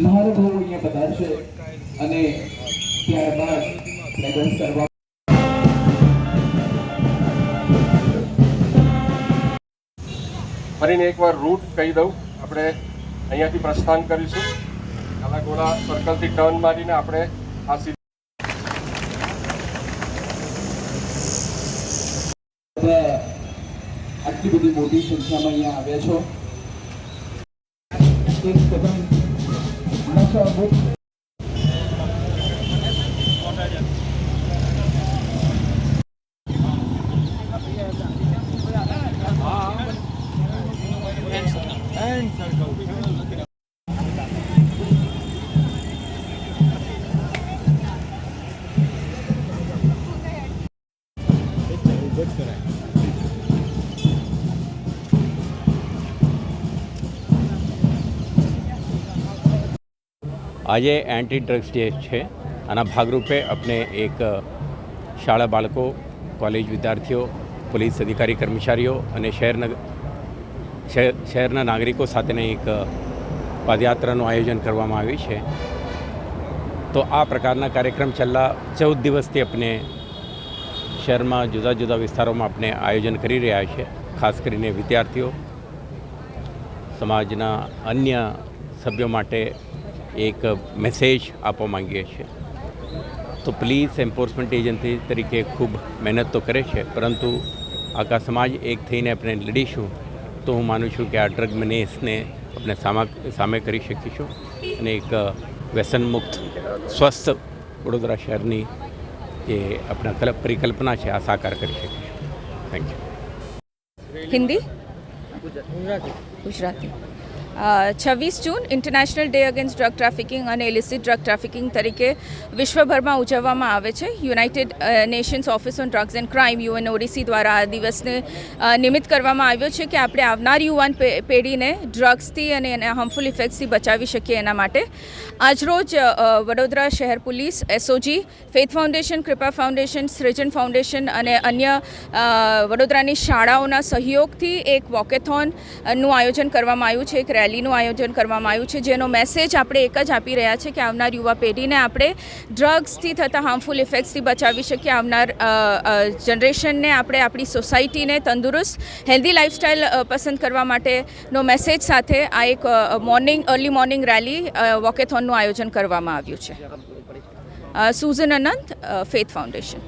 મહાનુભાવો અહીંયા પધારશે અને ત્યારબાદ ફ્રેગ્રન્સ કરવા ફરીને એકવાર રૂટ કહી દઉં. આપણે અહીંયાથી પ્રસ્થાન કરીશું. કાલાઘોડા સર્કલથી ટર્ન મારીને આપણે આ સીધી આટલી બધી મોટી સંખ્યામાં અહીંયા આવ્યા છો. એક And circle. આજે એન્ટી ડ્રગ્સ ડે છે. આના ભાગરૂપે આપણે એક શાળા બાળકો કોલેજ વિદ્યાર્થીઓ, પોલીસ અધિકારી કર્મચારીઓ અને શહેરના, શહેર- શહેરના નાગરિકો સાથેની એક પદયાત્રાનું આયોજન કરવામાં આવ્યું છે. તો આ પ્રકારના કાર્યક્રમ છેલ્લા ચૌદ દિવસથી આપણે શહેરમાં જુદા જુદા વિસ્તારોમાં આપણે આયોજન કરી રહ્યા છે. ખાસ કરીને વિદ્યાર્થીઓ, સમાજના અન્ય સભ્યો માટે એક મેસેજ આપવા માંગીએ છીએ. તો પોલીસ એન્ફોર્સમેન્ટ એજન્સી તરીકે ખૂબ મહેનત તો કરે છે પરંતુ આખા સમાજ એક થઈને આપણે લડીશું તો હું માનું છું કે આ ડ્રગ મેનેસને આપણે સામા સામે કરી શકીશું અને એક વ્યસન મુક્ત સ્વસ્થ વડોદરા શહેરની જે આપણા કલ પરિકલ્પના છે આ સાકાર કરી શકીશું. Thank you Hindi Gujarati. છવ્વીસ જૂન international day against drug trafficking અને ઇલિસિટ ડ્રગ ટ્રાફિકિંગ તરીકે વિશ્વભરમાં ઉજવવામાં આવે છે. United Nations office on drugs and crime UN ODC દ્વારા આ દિવસને નિમિત્ત કરવામાં આવ્યો છે કે આપણે આવનાર યુવાન પેઢીને ડ્રગ્સથી અને એના હાર્મફુલ ઇફેક્ટ્સથી બચાવી શકીએ એના માટે. આજરોજ વડોદરા શહેર police SOG faith foundation Kripa foundation Srujan foundation અને અન્ય વડોદરાની શાળાઓના સહયોગથી એક વોકેથોનનું આયોજન કરવામાં આવ્યું છે. એક રેલીનું આયોજન કરવામાં આવ્યું છે, જેનો મેસેજ આપણે એક જ આપી રહ્યા છે કે આવનાર યુવા પેઢીને આપણે ડ્રગ્સથી થતા હાર્મફુલ ઇફેક્ટ્સથી બચાવી શકીએ. આવનાર જનરેશનને આપણે આપણી સોસાયટીને તંદુરસ્ત હેલ્ધી લાઇફસ્ટાઇલ પસંદ કરવા માટેનો મેસેજ સાથે આ એક મોર્નિંગ અર્લી મોર્નિંગ રેલી વોકેથોનનું આયોજન કરવામાં આવ્યું છે. Sujan Anant faith foundation.